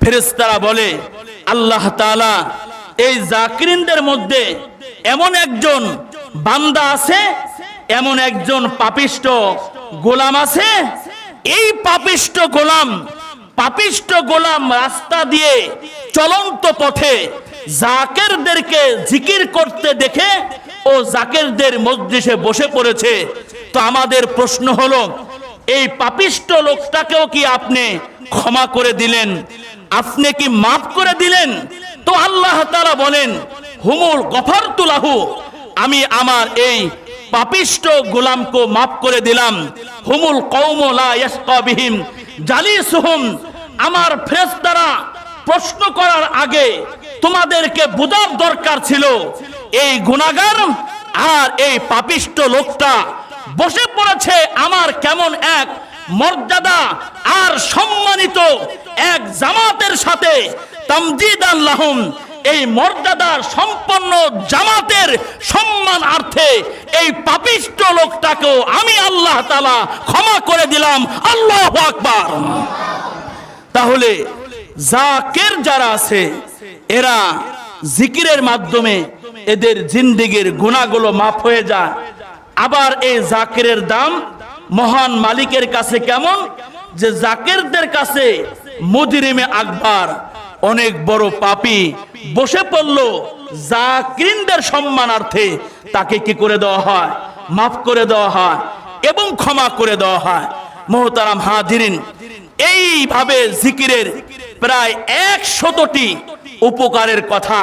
ফেরেশতারা বলে, আল্লাহ তাআলা, এই জাকিরিনদের মধ্যে এমন একজন বান্দা আছে, এমন একজন পাপিষ্ট গোলাম আছে। এই পাপিষ্ট গোলাম পাপিষ্ট গোলাম রাস্তা দিয়ে চলন্ত পথে জাকেরদেরকে জিকির করতে দেখে ও জাকেরদের মজলিসে বসে পড়েছে। তো আমাদের প্রশ্ন হলো, এই পাপিষ্ট লোকটাকেও কি আপনি ক্ষমা করে দিলেন? আপনি কি মাফ করে দিলেন? তো আল্লাহ তারা বলেন, হুমুল গফর তুলাহু আমি আমার এই পাপিষ্ট গোলামকে মাফ করে দিলাম। হুমুল কৌমলা ইয়াসকাবিহিম জালিসুহুম, আমার ফেরেশতারা প্রশ্ন করার আগে তোমাদেরকে বোঝার দরকার ছিল, এই গুনাগার আর এই পাপিষ্ট লোকটা বসে পড়েছে আমার কেমন এক মর্যাদা আর সম্মানিত এক জামাতের সাথে তামজিদ লাহুম এই মর্যাদার সম্পন্ন জামাতের সম্মান অর্থে এই পাপিষ্ট লোকটাকেও আমি আল্লাহ তালা ক্ষমা করে দিলাম। আল্লাহ আকবার। তাহলে জাকের যারা আছে, এরা জিকিরের মাধ্যমে এদের জিন্দিগির গুণাগুলো মাফ হয়ে যায়। আবার এই জাকিরের দাম মহান মালিকের কাছে কেমন? যে জাকেরদের কাছে মুদিরিমে আকবার অনেক বড় পাপী বসে পড়ল জাকিরিনদের সম্মানার্থে। তাকে কি করে দেওয়া হয়? মাফ করে দেওয়া হয় এবং ক্ষমা করে দেওয়া হয়। মোহতারাম হাজিরিন, এইভাবে জিকিরের প্রায় একশতটি উপকারের কথা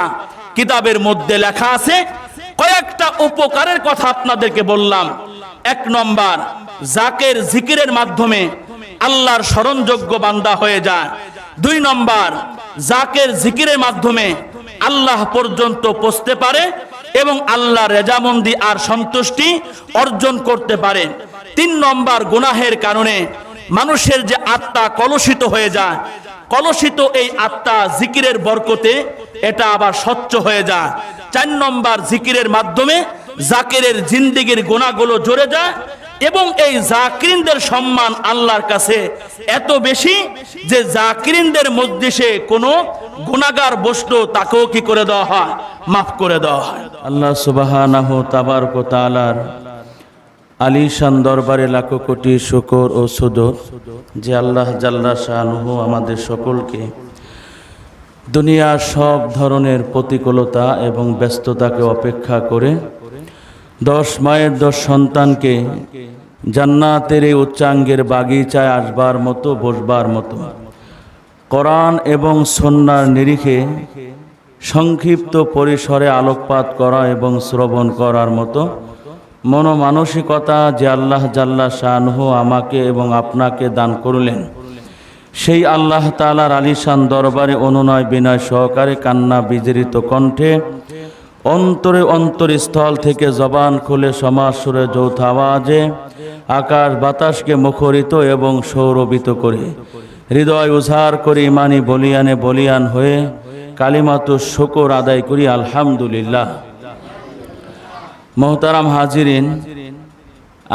কিতাবের মধ্যে লেখা আছে। কয়েকটা উপকারের কথা আপনাদেরকে বললাম। এক নম্বর জাকের জিকিরের মাধ্যমে আল্লাহর স্মরণযোগ্য বান্দা হয়ে যায়। দুই নম্বর, জাকের জিকিরের মাধ্যমে আল্লাহ পর্যন্ত পৌঁছতে পারে এবং আল্লাহ রেজামন্দি আর সন্তুষ্টি অর্জন করতে পারে। তিন নম্বর, গুনাহের কারণে মানুষের যে আত্মা কলুষিত হয়ে যায়, কলুষিত এই আত্মা জিকিরের বরকতে এটা আবার স্বচ্ছ হয়ে যায়। চার নম্বর, জিকিরের মাধ্যমে জাকিরের জিন্দিগির গুণাগুলো জড়ে যায় এবং এই জাকিরিনদের সম্মান আল্লাহর কাছে এত বেশি যে জাকিরিনদের মধ্যে সে কোনো গুণাগার বস্তু তাকেও কি করে দেওয়া হয়? মাফ করে দেওয়া হয়। আল্লাহ সুবাহানাহ আলিশান দরবারে লাখো কোটি শুকর ও সুদর যে আল্লাহ জাল্লা শাহনুহ আমাদের সকলকে দুনিয়ার সব ধরনের প্রতিকূলতা এবং ব্যস্ততাকে অপেক্ষা করে দশ মায়ের দশ সন্তানকে জান্নাতের এই উচ্চাঙ্গের বাগিচায় আসবার মতো, বসবার মতো। কোরআন এবং সন্ন্যার নিরিখে সংক্ষিপ্ত পরিসরে আলোকপাত করা এবং শ্রবণ করার মতো মনোমানসিকতা যে আল্লাহ জাল্লা শাহনহ আমাকে এবং আপনাকে দান করলেন, সেই আল্লাহ তালার আলিশান দরবারে অনুনয় বিনয় সহকারে কান্না বিজড়িত কণ্ঠে অন্তরে অন্তরস্থল থেকে জবান খুলে সমাজ সুরে যৌথ আওয়াজে আকাশ বাতাসকে মুখরিত এবং সৌরভিত করে। হৃদয় উজাড় করে ইমানি বলিয়ানে বলিয়ান হয়ে কালিমাতু শকর আদায় করি, আলহামদুলিল্লাহ। মোহতারাম হাজিরিন,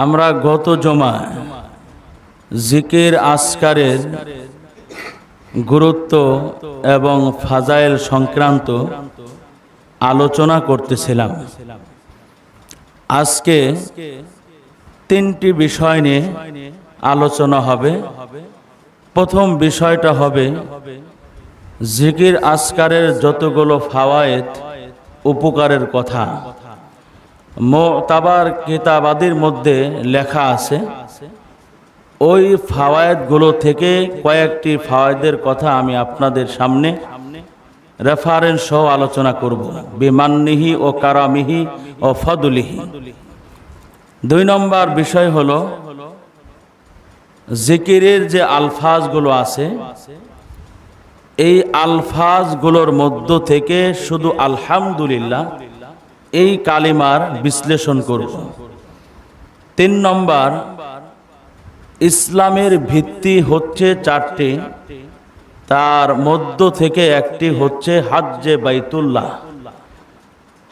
আমরা গত জমায় জিকির আসকারের গুরুত্ব এবং ফাজাইল সংক্রান্ত আলোচনা করতেছিলাম। আজকে তিনটি বিষয় নিয়ে আলোচনা হবে। প্রথম বিষয়টা হবে জিকির আসকারের যতগুলো ফাওয়ায়েত উপকারের কথা। মোতাবার কিতাবাদির মধ্যে লেখা আছে, ওই ফাওয়ায়েতগুলো থেকে কয়েকটি ফাওয়ায়েদের কথা আমি আপনাদের সামনে রেফারেন্স সহ আলোচনা করব। বিমান্নিহি ও কারামিহি ও ফদুলিহি। দুই নম্বর বিষয় হলো, জিকিরের যে আলফাজগুলো আছে, এই আলফাজগুলোর মধ্য থেকে শুধু আলহামদুলিল্লাহ এই কালিমার বিশ্লেষণ করব। তিন নম্বর, ইসলামের ভিত্তি হচ্ছে চারটি তার মধ্য থেকে একটি হচ্ছে হাজ্জে বাইতুল্লাহ।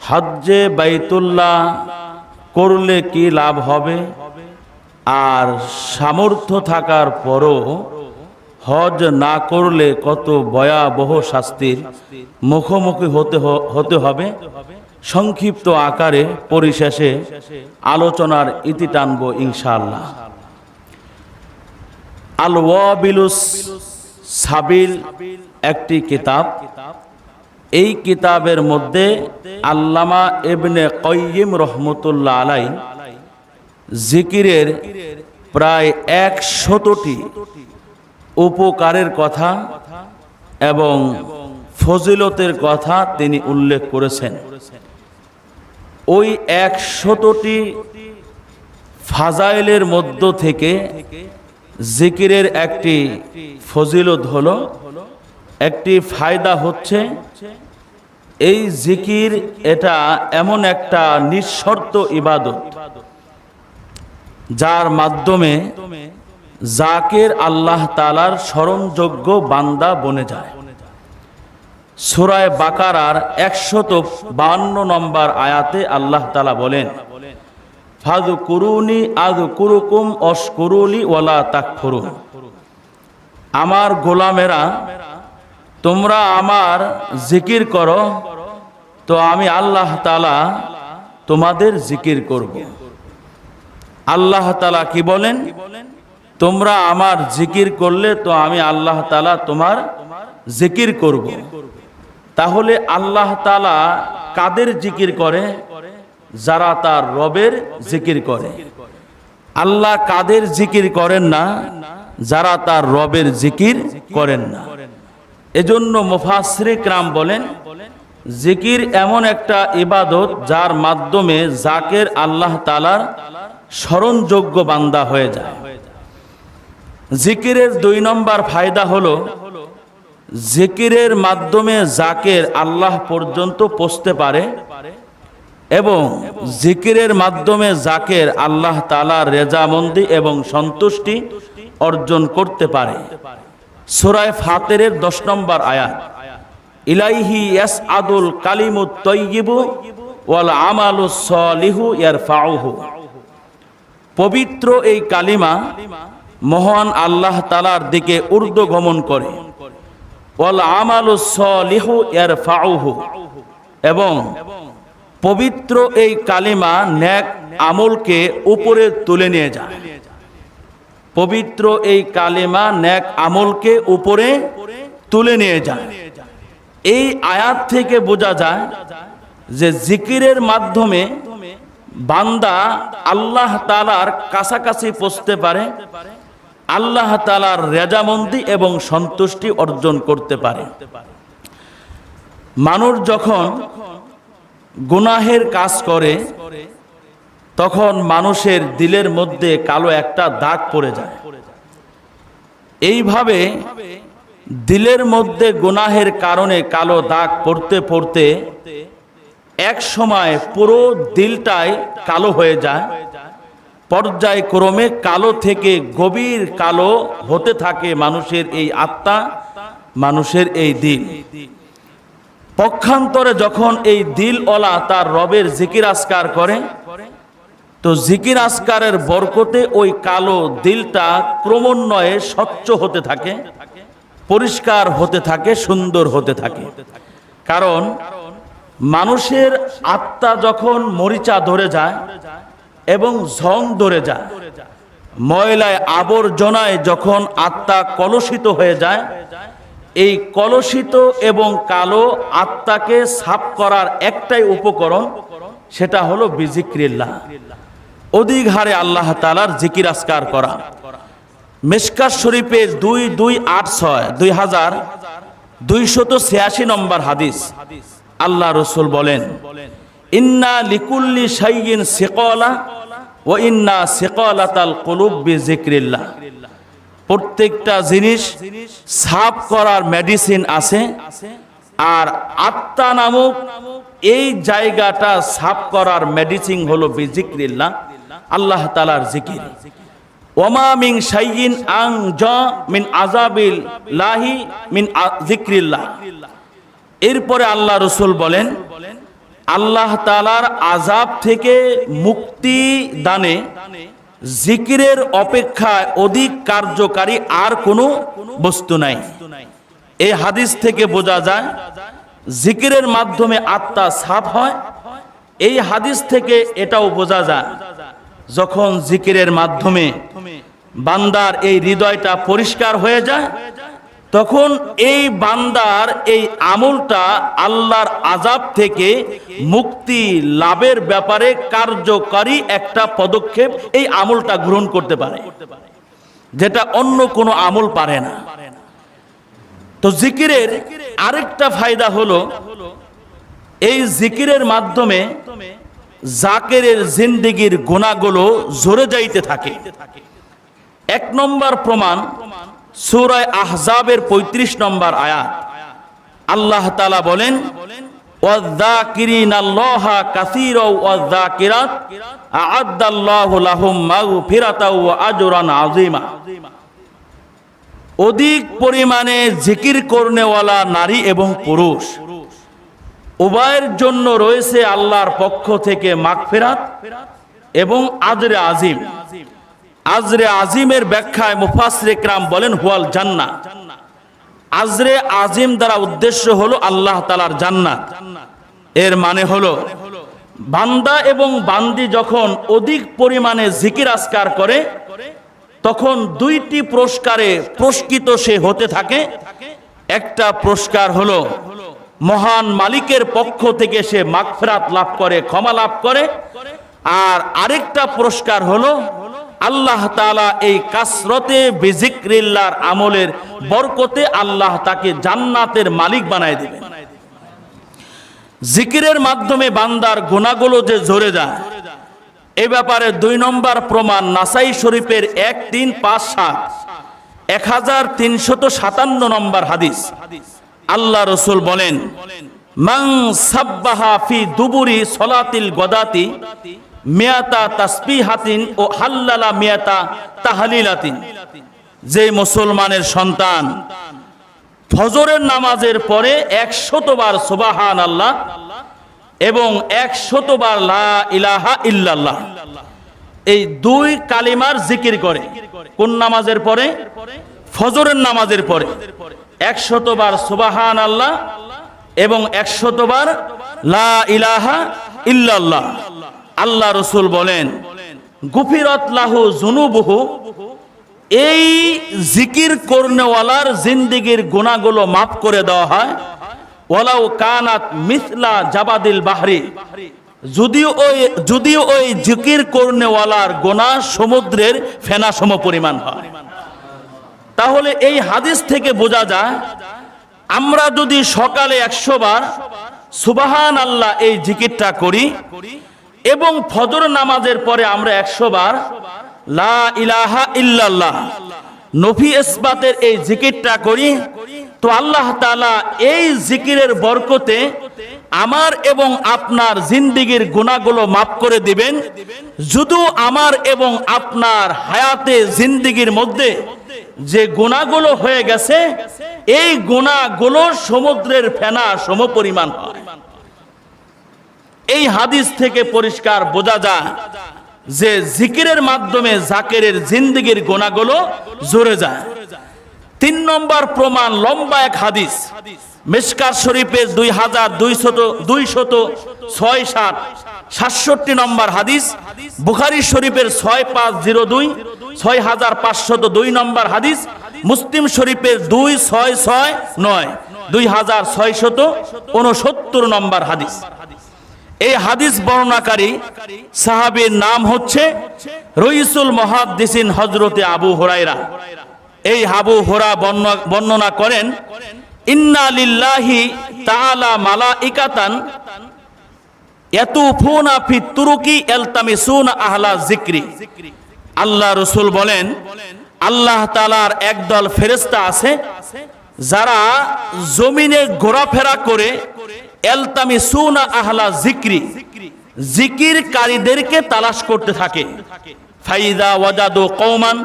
হাজ্জে বাইতুল্লাহ করলে কি লাভ হবে? আর সামর্থ্য থাকার পরও হজ না করলে কত ভয়াবহ শাস্তির মুখোমুখি হতে হতে হবে? সংক্ষিপ্ত আকারে পরিশেষে আলোচনার ইতি টানব ইনশাআল্লাহ। আল ওয়াবিলুস সাবিল একটি কিতাব। এই কিতাবের মধ্যে আল্লামা এবনে কয়িম রহমতুল্লাহ আলাই জিকিরের প্রায় একশতটি উপকারের কথা এবং ফজিলতের কথা তিনি উল্লেখ করেছেন। ওই একশতটি ফাজাইলের মধ্য থেকে জিকিরের একটি ফজিলত হলো, একটি ফায়দা হচ্ছে, এই জিকির এটা এমন একটা নিঃশর্ত ইবাদত, যার মাধ্যমে জাকের আল্লাহ তালার স্মরণযোগ্য বান্দা বনে যায়। সুরায় বাকারার একশত বান্ন নম্বর আয়াতে আল্লাহ তালা বলেন কুরুকুম আমার গোলামেরা, তোমরা আমার জিকির করো, তো আমি আল্লাহ তালা তোমাদের জিকির করব। আল্লাহ তালা কি বলেন? তোমরা আমার জিকির করলে তো আমি আল্লাহ তালা তোমার জিকির করব। তাহলে আল্লাহ তালা কাদের জিকির করে? যারা তার রবের জিকির করে। আল্লাহ কাদের জিকির করেন না? যারা তার রবের জিকির করেন না। এজন্য মুফাসরিক রাম বলেন, জিকির এমন একটা ইবাদত যার মাধ্যমে জাকের আল্লাহ তালার স্মরণযোগ্য বান্দা হয়ে যায়। জিকিরের দুই নম্বর ফায়দা হলো, জিকিরের মাধ্যমে জাকের আল্লাহ পর্যন্ত পৌঁছতে পারে এবং জিকিরের মাধ্যমে জাকের আল্লাহ তালার রেজামন্দি এবং সন্তুষ্টি অর্জন করতে পারে। সুরায় ফাতেরের দশ নম্বর আয়াত, ইলাইহি ইয়াস আদুল কালিমু তৈগিবু ওয়াল আমালু সলিহু ইয়ার ফাউহু পবিত্র এই কালিমা মহান আল্লাহ তালার দিকে ঊর্ধ্ব গমন করে। ওয়াল আমালু সলিহু ইয়ার ফাউহু এবং পবিত্র এই কালিমা ন্যাক আমলকে উপরে তুলে নিয়ে যায়। পবিত্র এই কালিমা ন্যাক আমলকে উপরে তুলে নিয়ে যায়। এই আয়াত থেকে বোঝা যায় যে জিকিরের মাধ্যমে বান্দা আল্লাহ তালার কাছাকাছি পৌঁছতে পারে, আল্লাহ তালার রেজামন্দি এবং সন্তুষ্টি অর্জন করতে পারে। মানুষ যখন গুনাহের কাজ করে, তখন মানুষের দিলের মধ্যে কালো একটা দাগ পড়ে যায়। এইভাবে দিলের মধ্যে গুনাহের কারণে কালো দাগ পড়তে পড়তে এক সময় পুরো দিলটাই কালো হয়ে যায়। পর্যায়ক্রমে কালো থেকে গভীর কালো হতে থাকে মানুষের এই আত্মা, মানুষের এই দিল। পক্ষান্তরে যখন এই দিল দিলওয়ালা তার রবের জিকির আসকার করে, তো জিকির আসকারের বরকতে ওই কালো দিলটা ক্রমান্বয়ে স্বচ্ছ হতে থাকে, পরিষ্কার হতে থাকে, সুন্দর হতে থাকে। কারণ মানুষের আত্মা যখন মরিচা ধরে যায় এবং ঝং ধরে যায়, ময়লায় আবর্জনায় যখন আত্মা কলুষিত হয়ে যায় এই কলুষিত এবং কালো আত্মাকে সাফ করার একটাই উপকরণ, সেটা হলো বিজিক্রিল্লাহ। অধিক হারে আল্লাহ তালার জিকির আসকার করা। মেশকার শরীফের দুই দুই আট ছয়, দুই হাজার দুইশত ছিয়াশি নম্বর হাদিস আল্লাহ রসুল বলেন, ইন্না লিকুল্লি সাইয়িন সেকলা ও ইন্না সেকলাতাল কলুব বি জিক্রিল্লাহ প্রত্যেকটা জিনিস সাফ করার মেডিসিন আছে, আর আত্মা নামক এই জায়গাটা সাফ করার মেডিসিন হলো বিজিক্রিল্লাহ, আল্লাহ তালার জিকির। ওমা মিং সাইয়িন আং জ মিন আজাবিল লাহি মিন জিক্রিল্লাহ এরপরে আল্লাহ রসুল বলেন, আল্লাহ তালার আজাব থেকে মুক্তি দানে জিকিরের অপেক্ষায় অধিক কার্যকারী আর কোনো বস্তু নাই। এই হাদিস থেকে বোঝা যায়, জিকিরের মাধ্যমে আত্মা সাফ হয়। এই হাদিস থেকে এটাও বোঝা যায়, যখন জিকিরের মাধ্যমে বান্দার এই হৃদয়টা পরিষ্কার হয়ে যায় তখন এই বান্দার এই আমলটা আল্লাহর আজাব থেকে মুক্তি লাভের ব্যাপারে কার্যকারী একটা পদক্ষেপ এই আমলটা গ্রহণ করতে পারে, যেটা অন্য কোনো আমল পারে না। তো জিকিরের আরেকটা ফায়দা হলো, এই জিকিরের মাধ্যমে জাকেরের জিন্দিগির গুণাগুলো জোরে যাইতে থাকে। এক নম্বর প্রমাণ সুরায় আহজাবের ৩৫ নম্বর আয়াত। আল্লাহ তালা বলেন অধিক পরিমাণে জিকির করনেওয়ালা নারী এবং পুরুষ, উভয়ের জন্য রয়েছে আল্লাহর পক্ষ থেকে মাগফিরাত এবং আজরে আজিম। আজরে আজিমের ব্যাখ্যায় মুফাসসির ইকরাম বলেন, হুয়াল জান্নাহ। আজরে আজিম দ্বারা উদ্দেশ্য হলো আল্লাহ তালার জান্নাত। এর মানে হলো, বান্দা এবং বান্দি যখন অধিক পরিমাণে জিকির আসকার করে, তখন দুইটি পুরস্কারে পুরস্কৃত সে হতে থাকে। একটা পুরস্কার হলো মহান মালিকের পক্ষ থেকে সে মাগফিরাত লাভ করে, ক্ষমা লাভ করে। আর আরেকটা পুরস্কার হলো আল্লাহ তালা এই কাসরতে বিজিক্রিল্লার আমলের বরকতে আল্লাহ তাকে জান্নাতের মালিক বানায় দিবেন জিকিরের মাধ্যমে বান্দার গুণাগুলো যে ঝরে যায়, এ ব্যাপারে দুই নম্বর প্রমাণ নাসাই শরীফের এক, তিন, পাঁচ, সাত, এক হাজার তিনশত সাতান্ন নম্বর হাদিস। আল্লাহ রসুল বলেন মাং সাব্বাহা ফি দুবুরি সলাতিল গদাতি মিয়াতা তাসবিহাতিন ও হাল্লালা মিয়াতা তাহালিলাতিন। যে মুসলমানের সন্তান, ফজরের নামাজের পরে একশতবার সুবাহান আল্লাহ এবং একশতবার লা ইলাহা ইল্লাল্লাহ। এই দুই কালিমার জিকির করে। কোন নামাজের পরে? ফজরের নামাজের পরে। একশতবার সুবাহান আল্লাহ এবং একশতবার লা ইলাহা ইল্লাল্লাহ। আল্লাহ রসুল বলেন, গুফিরত লাহু জুনুবহু এই জিকির করনেওয়ালার জিন্দিগির গুণাগুলো মাফ করে দেওয়া হয়। ওয়ালাউ কানাত মিথলা জাবাদিল বাহরি, যদিও ওই যদিও ওই জিকির করনেওয়ালার গোনা সমুদ্রের ফেনা সম পরিমাণ হয়। তাহলে এই হাদিস থেকে বোঝা যায়, আমরা যদি সকালে একশো বার সুবাহান আল্লাহ এই জিকিরটা করি এবং ফজর নামাজের পরে আমরা একশো বার লা ইলাহা ইল্লাল্লাহ, নফি ইসবাতের এই জিকিরটা করি। তো আল্লাহ তাআলা এই জিকিরের বরকতে আমার এবং আপনার জিন্দিগির গুণাগুলো মাফ করে দিবেন। শুধু আমার এবং আপনার হায়াতে জিন্দিগির মধ্যে যে গুণাগুলো হয়ে গেছে, এই গুণাগুলো সমুদ্রের ফেনা সম পরিমাণ হয়। এই হাদিস থেকে পরিষ্কার বোঝা যায় যে জিকিরের মাধ্যমে জাকেরের জিন্দগির গোনাগুলো জোরে যায়। তিন নম্বর প্রমাণ, লম্বা এক হাদিস। মিসকার শরীফের দুই হাজার দুইশত দুইশত ছয় সাত, সাতষট্টি নম্বর হাদিস। বুখারি শরীফের ছয় পাঁচ জিরো দুই, ছয় হাজার পাঁচশত দুই নম্বর হাদিস। মুসলিম শরীফের দুই ছয় ছয় নয়, দুই হাজার ছয়শত উনসত্তর নম্বর হাদিস। এই হাদিস বর্ণনাকারী সাহাবীর নাম হচ্ছে রইসুল মহাদ্দিসিন হজরতে আবু হোরাইরা এই আবু হোরা বর্ণনা করেন, ইন্না লিল্লাহি তাআলা মালাইকাতান ইয়াতুফুনা ফি তুরুকি ইলতামিসুনা আহলা যিকরি। আল্লাহ রসুল বলেন, আল্লাহ তাআলার একদল ফেরেশতা আছে যারা জমিনে ঘোরাফেরা করে এলতামিসুনা আহলা জিক্রি। তালাশ করতে থাকে। ফাইদা কৌমান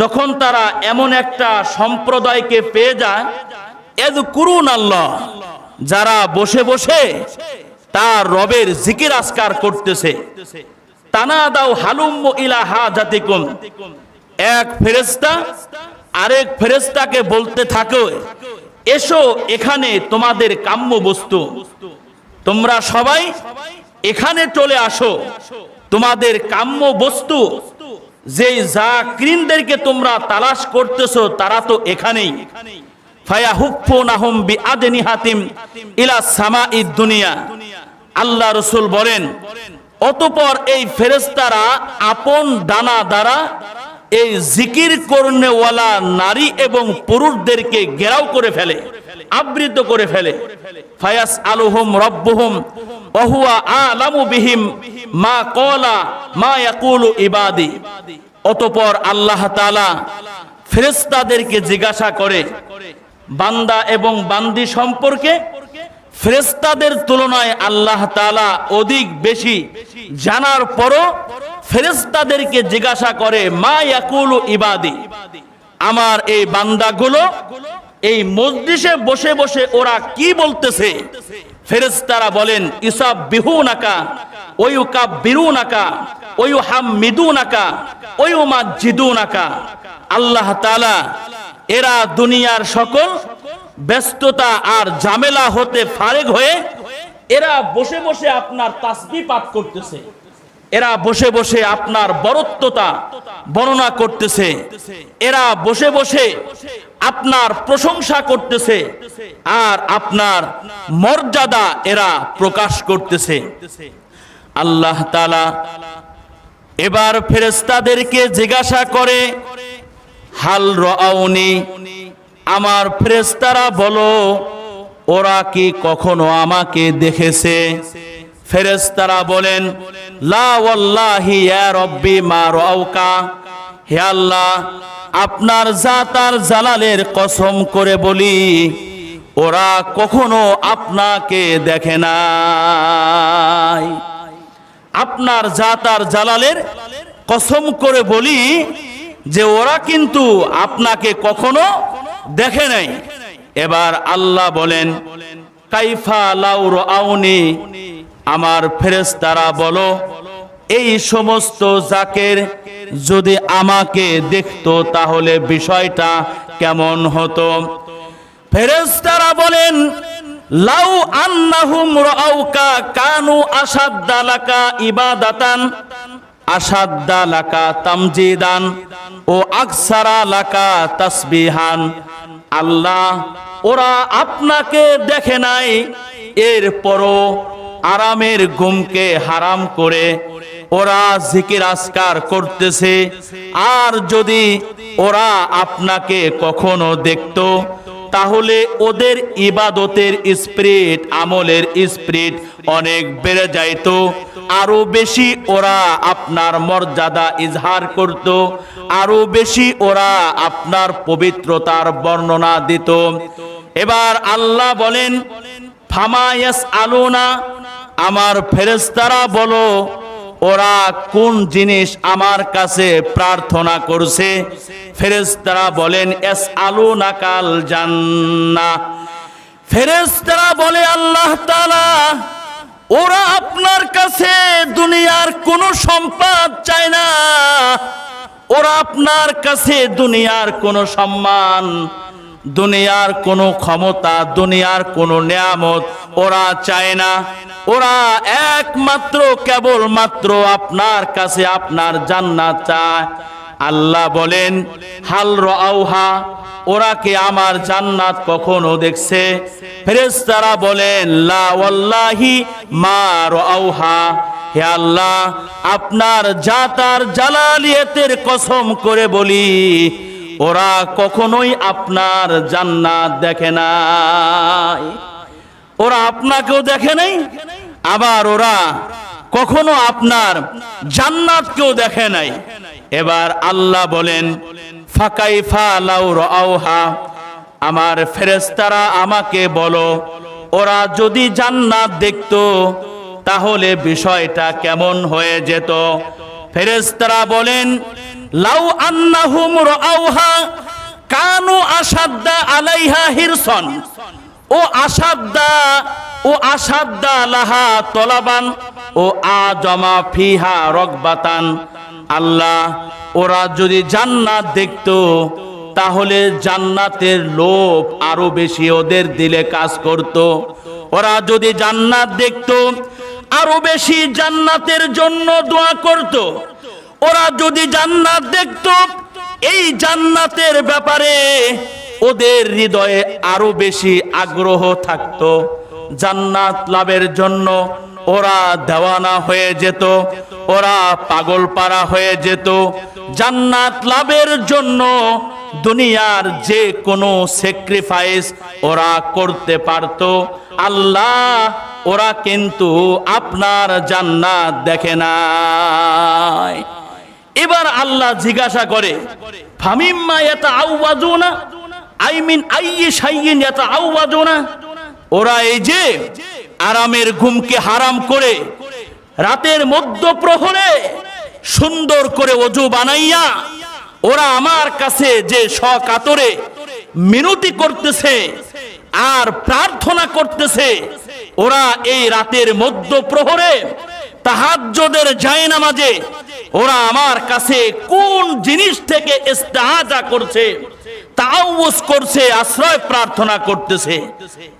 যখন তারা এমন একটা সম্প্রদায়কে পেয়ে যায় আল্লাহ যারা বসে বসে তার রবের জিকির আসকার করতেছে। তানাদাও হালুম্ম ইলা হাজাতিকুম। এক ফেরেশতা আরেক ফেরেশতাকে বলতে থাকে এসো এখানে তোমাদের কাম্য বস্তু। তোমরা সবাই এখানে চলে আসো। তোমাদের কাম্য বস্তু, যেই জাকরিনদেরকে তোমরা তালাশ করতেছো, তারা তো এখানেই। ফায়াহুফুনাহুম বিআদনিহাতিম ইলা সামাইদ দুনিয়া। আল্লাহ রসুল বলেন, অতপর এই ফেরেশতারা আপন ডানা দ্বারা এই জিকির করনেওয়ালা নারী এবং পুরুষদেরকে ঘেরাও করে ফেলে, আবৃত করে ফেলে। ফায়াস আলুহুম রব্বুহুম, ওহুয়া আলামু বিহিম, মা কলা, মা ইয়াকুলু ইবাদি। অতপর আল্লাহ তাআলা ফেরেশতাদেরকে জিজ্ঞাসা করে, বান্দা এবং বান্দি সম্পর্কে ফেরেশতাদের তুলনায় আল্লাহ তাআলা অধিক বেশি জানার পরও ফেরেশতাদেরকে জিজ্ঞাসা করে, মা ইয়াকুলু ইবাদি? আমার এই বান্দাগুলো এই মজলিসে বসে বসে ওরা কি বলতেছে? ফেরেশতারা বলেন ইসাব বিহু নাকা ওয়ুকা বিরু নাকা ওয়ু হাম মিদু নাকা ওয়ু জিদু নাকা আল্লাহ তাআলা এরা দুনিয়ার সকল ব্যস্ততা আর ঝামেলা হতে ফারেক হয়ে এরা বসে বসে আপনার তাসবি পাঠ করতেছে। এরা বসে বসে আপনার বরত্বতা বর্ণনা করতেছে। এরা বসে বসে আপনার প্রশংসা করতেছে আর আপনার মর্যাদা এরা প্রকাশ করতেছে। আল্লাহ তাআলা এবার ফেরেশতাদেরকে জিজ্ঞাসা করে, হাল রাউনি? আমার ফেরেশতারা বলো, ওরা কি কখনো আমাকে দেখেছে? ফেরেশতারা বলেন আপনার জাতার জালালের কসম করে বলি, ওরা কখনো আপনাকে দেখে নাই। আপনার জাতার জালালের কসম করে বলি যে ওরা কিন্তু আপনাকে কখনো দেখে নাই। এবার আল্লাহ বলেন, কাইফা লাউর আউনি আমার ফেরেশতারা বলো, এই সমস্ত জাকের যদি আমাকে দেখতো তাহলে বিষয়টা কেমন হতো? ফেরেশতারা বলেন, লাউ আন্নাহুম রাউকা কানু আসাদ্দালাকা ইবাদাতান আসাদ্দালাকা তামজিদান ও আকসারা লাকা তাসবিহান। আল্লাহ, ওরা আপনাকে দেখে নাই, এরপরও আরামের ঘুমকে হারাম করে ওরা জিকির আসকার করতেছে। আর যদি ওরা আপনাকে কখনো দেখত, তাহলে ওদের ইবাদতের স্পিরিট, আমলের স্পিরিট অনেক বেড়ে যাইতো। আরও বেশি ওরা আপনার মর্যাদা ইজহার করত। আরও বেশি ওরা আপনার পবিত্রতার বর্ণনা দিত। এবার আল্লাহ বলেন ফামায়াস আলোনা আমার ফেরেস্তারা বলো, ওরা কোন জিনিস আমার কাছে প্রার্থনা করছে? ফেরেস্তারা বলেন এস আলু নাকাল জান্না ফেরেস্তারা বলে, আল্লাহ তাআলা, ওরা আপনার কাছে দুনিয়ার কোনো সম্পদ চায় না। ওরা আপনার কাছে দুনিয়ার কোনো সম্মান দুনিয়ার কোনো ক্ষমতা, দুনিয়ার কোনো নিয়ামত ওরা চায় না। ওরা একমাত্র, কেবলমাত্র আপনার কাছে আপনার জান্নাত চায়। আল্লাহ বলেন, হাল রাউহা ওরা কি আমার জান্নাত কখনো দেখছে? ফেরেশতারা বলেন, লা ওয়াল্লাহি মা রাউহা হে আল্লাহ, আপনার জাতার জালালিয়াতের কসম করে বলি ওরা কখনোই আপনার জান্নাত দেখে নাই। ওরা আপনাকেও দেখে নাই, আবার ওরা কখনো আপনার জান্নাতকেও দেখে নাই। এবার আল্লাহ বলেন, ফাকাইফা আমার ফেরেস্তারা আমাকে বলো, ওরা যদি জান্নাত দেখতো, তাহলে বিষয়টা কেমন হয়ে যেত? ফেরেস্তারা বলেন লাউ আন্নাহুম রাউহা কানু আসাদ্দা আলাইহা হিরসন। ও আসাদ্দা ও আসাদ্দা লাহা তলাবান, ও আ জমা ফিহা রকবাতান আল্লাহ, ওরা যদি জান্নাত দেখত, তাহলে জান্নাতের লোভ আরও বেশি ওদের দিলে কাজ করত। ওরা যদি জান্নাত দেখতো, আরও বেশি জান্নাতের জন্য দোয়া করত। ওরা যদি জান্নাত দেখত, এই জান্নাতের ব্যাপারে ওদের হৃদয়ে আরও বেশি আগ্রহ থাকতো। জান্নাত লাভের জন্য ওরা দেওয়ানা হয়ে যেত, ওরা পাগল পাড়া হয়ে যেত। জান্নাত লাভের জন্য দুনিয়ার যে কোনো স্যাক্রিফাইস ওরা করতে পারত। আল্লাহ ওরা কিন্তু আপনার জান্নাত দেখে নাই। এবার আল্লাহ জিজ্ঞাসা করে, ফামিম্মা আই মিন আইয়ে ওরা এই যে আরামের ঘুমকে হারাম করে রাতের মধ্য প্রহরে সুন্দর করে অজু বানাইয়া ওরা আমার কাছে যে সকাতরে মিনতি করতেছে আর প্রার্থনা করতেছে, ওরা এই রাতের মধ্য প্রহরে তাহাজ্জদের যায় নামাজে ওরা আমার কাছে কোন জিনিস থেকে ইস্তেহাজা করছে তাউস করছে, আশ্রয় প্রার্থনা করতেছে।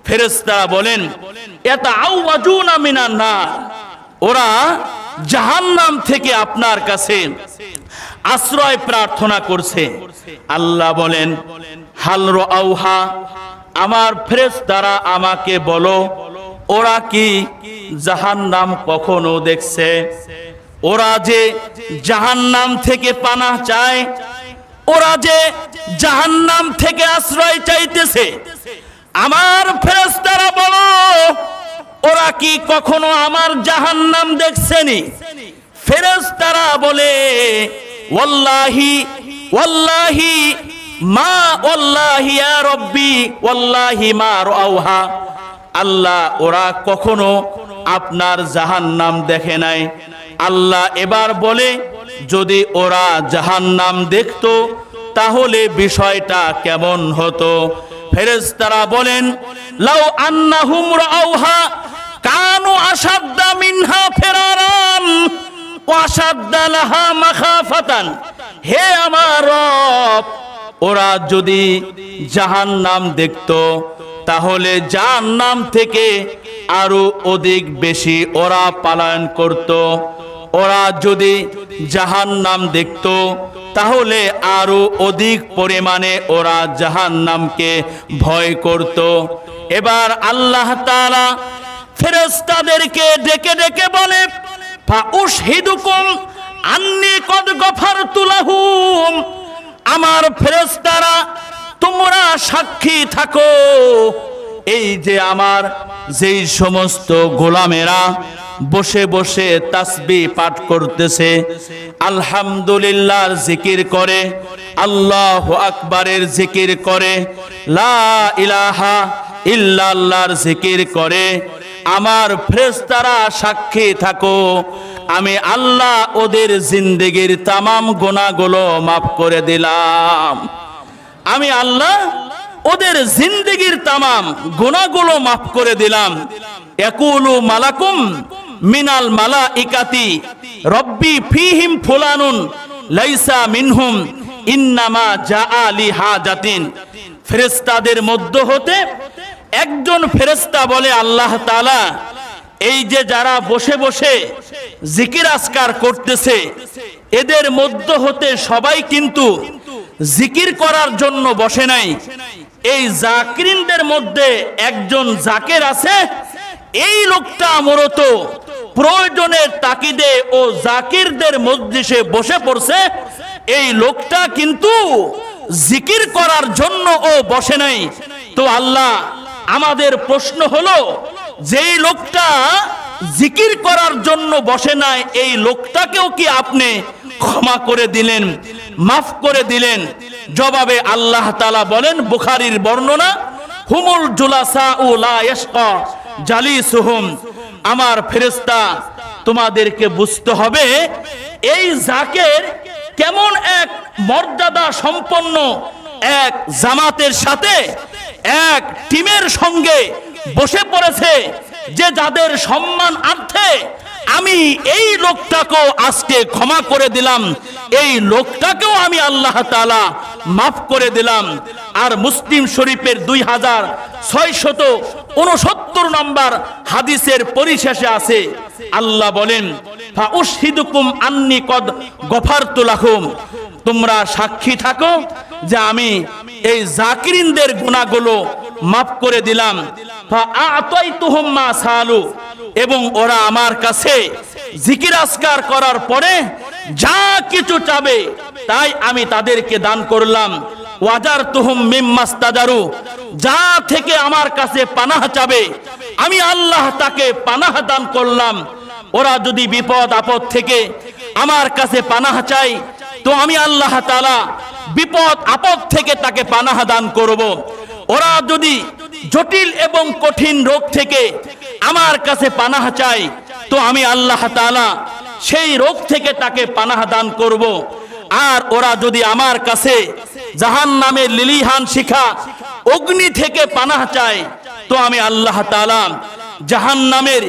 ফেরেশতারা বলেন এটা আউয়াজুনা মিনান নার। ওরা জাহান্নাম থেকে আপনার কাছে আশ্রয় প্রার্থনা করছে। আল্লাহ বলেন হালর আউহা আমার ফেরেশতারা আমাকে বলো ওরা কি জাহান্নাম কখনো দেখছে? ওরা যে জাহান্নাম থেকে পানা চায়, ওরা যে জাহান্নাম থেকে আশ্রয় চাইতেছে, আমার ফেরেশতারা বলো, ওরা কি কখনো আমার জাহান্নাম দেখছেনি? ফেরেশতারা বলে, ওয়াল্লাহি ওল্লাহি মা ওয়াল্লাহি ইয়া রব্বি, ওয়াল্লাহি মা রাউহা আল্লাহ ওরা কখনো আপনার জাহান নাম দেখে নাই। আল্লাহ এবার বলে, যদি ওরা জাহান নাম দেখত, তাহলে বিষয়টা কেমন হতো? ফেরেশতারা বলেন, লাউ আন্নাহুম রাউহা কানু আসাদ্দা মিনহা ফেরারান ওয়াসাদ্দা লাহা মাখাফাতান। হে আমার রব, ওরা যদি জাহান্নাম দেখতো তাহলে জাহান্নাম থেকে আরও অধিক বেশি ওরা পালায়ন করত। ওরা যদি জাহান্নাম দেখত, তাহলে আরও অধিক পরিমাণে ওরা জাহান্নামকে ভয় করত। এবার আল্লাহ তাআলা ফেরেশতাদেরকে ডেকে ডেকে বলে আমার ফেরেশতারা তোমরা সাক্ষী থাকো। এই যে আমার যেই সমস্ত গোলামেরা বসে বসে তাসবি পাঠ করতেছে, আলহামদুলিল্লাহর জিকির করে, আল্লাহ আকবারের জিকির করে, লা ইলাহা ইল্লাল্লাহর জিকির করে, আমার ফ্রেস্তারা সাক্ষী থাকো। আমি আল্লাহ ওদের জিন্দেগির তামাম গোনাগুলো মাফ করে দিলাম। আমি আল্লাহ ওদের জিন্দগির তামাম গুণাগুলো মাফ করে দিলাম। একুলু মালাকুম মিনাল মালা ইকাতি রব্বি ফিহিম ফুলানুন, লাইসা মিনহুম, ইন্নামা জা আলি হাজাতিন। ফেরেস্তাদের মধ্য হতে একজন ফেরেস্তা বলে আল্লাহ তাআলা, এই যে যারা বসে বসে জিকির আসকার করতেছে, এদের মধ্য হতে সবাই কিন্তু জিকির করার জন্য বসে নাই। এই জাকিরিনদের মধ্যে একজন জাকের আছে। এই লোকটা মূলত প্রয়োজনের তাকিদে ও জাকিরদের মজলিসে বসে পড়ছে। এই লোকটা কিন্তু জিকির করার জন্য ও বসে নাই। তো আল্লাহ, আমাদের প্রশ্ন হলো, যেই লোকটা জিকির করার জন্য বসে নাই, এই লোকটাকেও কি আপনি ক্ষমা করে দিলেন? মাফ করে দিলেন। জবাবে আল্লাহ তালা বলেন, বুখারির বর্ণনা, হুমুল জুলাসা উ জালি সুহুম আমার ফেরেস্তা তোমাদেরকে বুঝতে হবে, এই জাকের কেমন এক মর্যাদা সম্পন্ন এক জামাতের সাথে, এক টিমের সঙ্গে বসে পড়েছে যে যাদের সম্মান আর্থে, আমি এই লোকটাকেও আজকে ক্ষমা করে দিলাম। এই লোকটাকেও আমি আল্লাহ তাআলা মাফ করে দিলাম। আর মুসলিম শরীফের দুই হাজার ছয়শত উনসত্তর নম্বর হাদিসের পরিশেষে আছে, আল্লাহ বলেন, ফাউশহিদুকুম আন্নি কদ গফারতু লাহুম। তোমরা সাক্ষী থাকো যে আমি এই জাকিরিনদের গুনাহগুলো মাফ করে দিলাম। এবং ওরা আমার কাছে জিকির আসকার করার পরে যা কিছু চাবে তাই আমি তাদেরকে দান করলাম। ওয়াজার তুহুম মিম্মাস্তাদারু যা থেকে আমার কাছে পানাহ চাবে, আমি আল্লাহ তাকে পানাহ দান করলাম। ওরা যদি বিপদ আপদ থেকে আমার কাছে পানাহ চাই তো আমি আল্লাহ তাআলা বিপদ, আপদ থেকে তাকে পানাহ দান করব। ওরা যদি জটিল এবং কঠিন রোগ থেকে আমার কাছে পানাহ চাই তো আমি আল্লাহ তাআলা সেই রোগ থেকে তাকে পানাহ দান করব। আর ওরা যদি আমার কাছে জাহান নামের লিলিহান শিখা অগ্নি থেকে পানাহ চায়, তো আমি আল্লাহ তাআলা জাহান নামের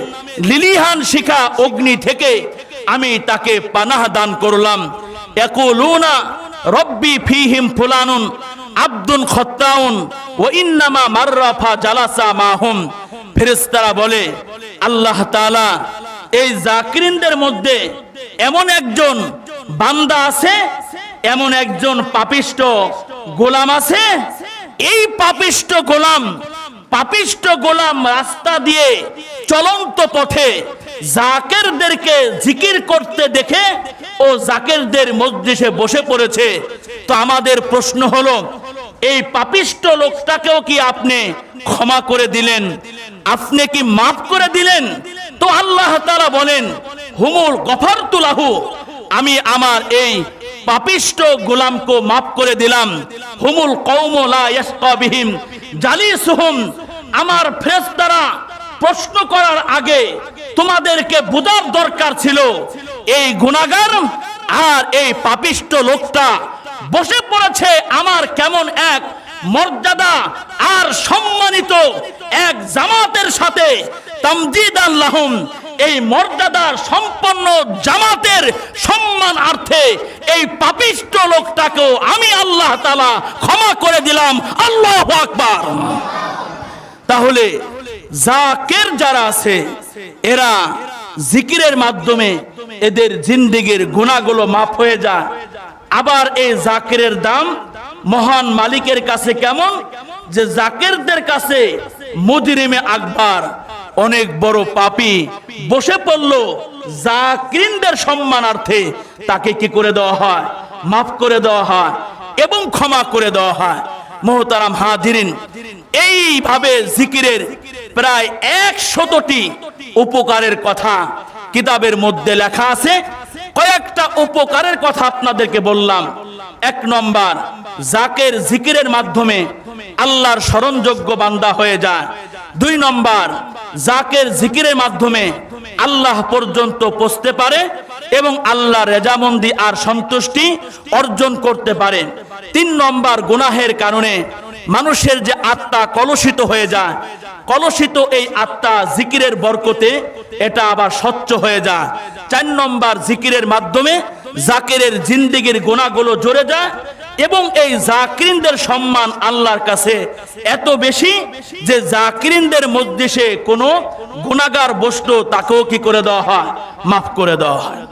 লিলিহান শিখা অগ্নি থেকে আমি তাকে পানাহ দান করলাম। একুলুনা রব্বি ফিহিম ফুলানুন, আব্দুন খত্তাউন ও ইন্নামা মাররাফা জালাসা মাহুম ফেরেশতারা বলে, আল্লাহ তাআলা, এই জাকিরিনদের মধ্যে এমন একজন বান্দা আছে, এমন একজন পাপিষ্ট গোলাম আছে। এই পাপিষ্ট গোলাম পাপিষ্ট গোলাম রাস্তা দিয়ে চলন্ত পথে জাকেরদেরকে জিকির করতে দেখে ও জাকেরদের মজলিসে বসে পড়েছে। তো আমাদের প্রশ্ন হলো, এই পাপিষ্ট লোকটাকেও কি আপনি ক্ষমা করে দিলেন? আপনি কি মাফ করে দিলেন? তো আল্লাহ তারা বলেন, হুমুল গফার তুলাহু আমি আমার এই পাপিষ্ট গোলামকে মাফ করে দিলাম। হুমুল কৌমলা বিহিম। জালিসুহুম, আমার ফেরেশতারা প্রশ্ন করার আগে তোমাদেরকে বোঝার দরকার ছিল। এই গুনাগার আর এই পাপিষ্ট লোকটা বসে পড়েছে আমার কেমন এক মর্যাদা আর সম্মানিত এক জামাতের সাথে। তামজিদ আল্লাহম এই মর্যাদার সম্পন্ন জামাতের সম্মান আর্থে এই পাপিষ্ট লোকটাকেও আমি আল্লাহ তালা ক্ষমা করে দিলাম। আল্লাহ আকবার। তাহলে জাকের যারা আছে, এরা জিকিরের মাধ্যমে এদের জিন্দিগির গুণাগুলো মাফ হয়ে যায়। আবার এই জাকিরের দাম মহান মালিকের কাছে কেমন? যে জাকিরদের কাছে মুজরিমে আকবার অনেক বড় পাপী বসে পড়ল জাকিরিনদের সম্মানার্থে। তাকে কি করে দেওয়া হয়? মাফ করে দেওয়া হয় এবং ক্ষমা করে দেওয়া হয়। মোহতারাম হাজিরিন, এইভাবে জিকিরের প্রায় একশতটি উপকারের কথা কিতাবের মধ্যে লেখা আছে। কয়েকটা উপকারের কথা আপনাদেরকে বললাম। এক নম্বর, জাকের জিকিরের মাধ্যমে আল্লাহর স্মরণযোগ্য বান্দা হয়ে যায়। দুই নম্বর, জাকের জিকিরের মাধ্যমে আল্লাহ পর্যন্ত পৌঁছতে পারে এবং আল্লাহ রেজামন্দি আর সন্তুষ্টি অর্জন করতে পারে। তিন নম্বর, গুনাহের কারণে মানুষের যে আত্মা কলুষিত হয়ে যায়, কলুষিত এই আত্মা জিকিরের বরকতে এটা আবার স্বচ্ছ হয়ে যায়। চার নম্বর জিকিরের মাধ্যমে জাকিরের জিন্দিগির গোনাগুলো জোরে যায় এবং এই জাকিরিনদের সম্মান আল্লাহর কাছে এত বেশি যে জাকিরিনদের মধ্যে সে কোনো গুণাগার বস্তু তাকেও কি করে দেওয়া হয়? মাফ করে দেওয়া হয়।